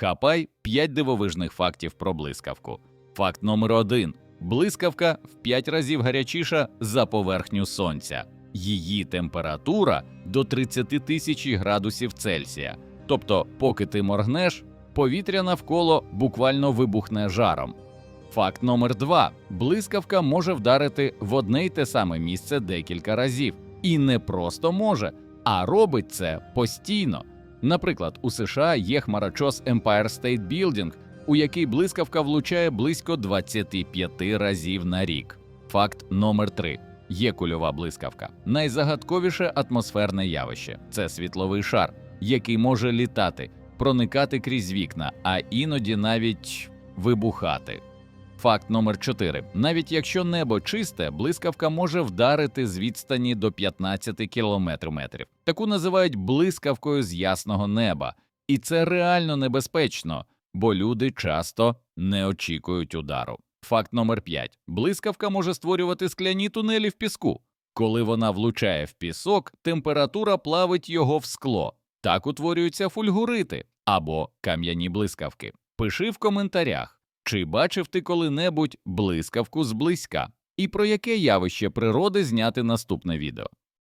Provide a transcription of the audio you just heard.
Хапай 5 дивовижних фактів про блискавку. Факт номер 1. Блискавка в 5 разів гарячіша за поверхню сонця. Її температура до 30 тисяч градусів Цельсія. Тобто, поки ти моргнеш, повітря навколо буквально вибухне жаром. Факт номер 2. Блискавка може вдарити в одне й те саме місце декілька разів. І не просто може, а робить це постійно. Наприклад, у США є хмарочос Empire State Building, у який блискавка влучає близько 25 разів на рік. Факт номер 3. Є кульова блискавка. Найзагадковіше атмосферне явище це світловий шар, який може літати, проникати крізь вікна, а іноді навіть вибухати. Факт номер 4. Навіть якщо небо чисте, блискавка може вдарити з відстані до 15 кілометрів. Таку називають блискавкою з ясного неба. І це реально небезпечно, бо люди часто не очікують удару. Факт номер 5. Блискавка може створювати скляні тунелі в піску. Коли вона влучає в пісок, температура плавить його в скло. Так утворюються фульгурити або кам'яні блискавки. Пиши в коментарях, чи бачив ти коли-небудь блискавку зблизька, і про яке явище природи зняти наступне відео.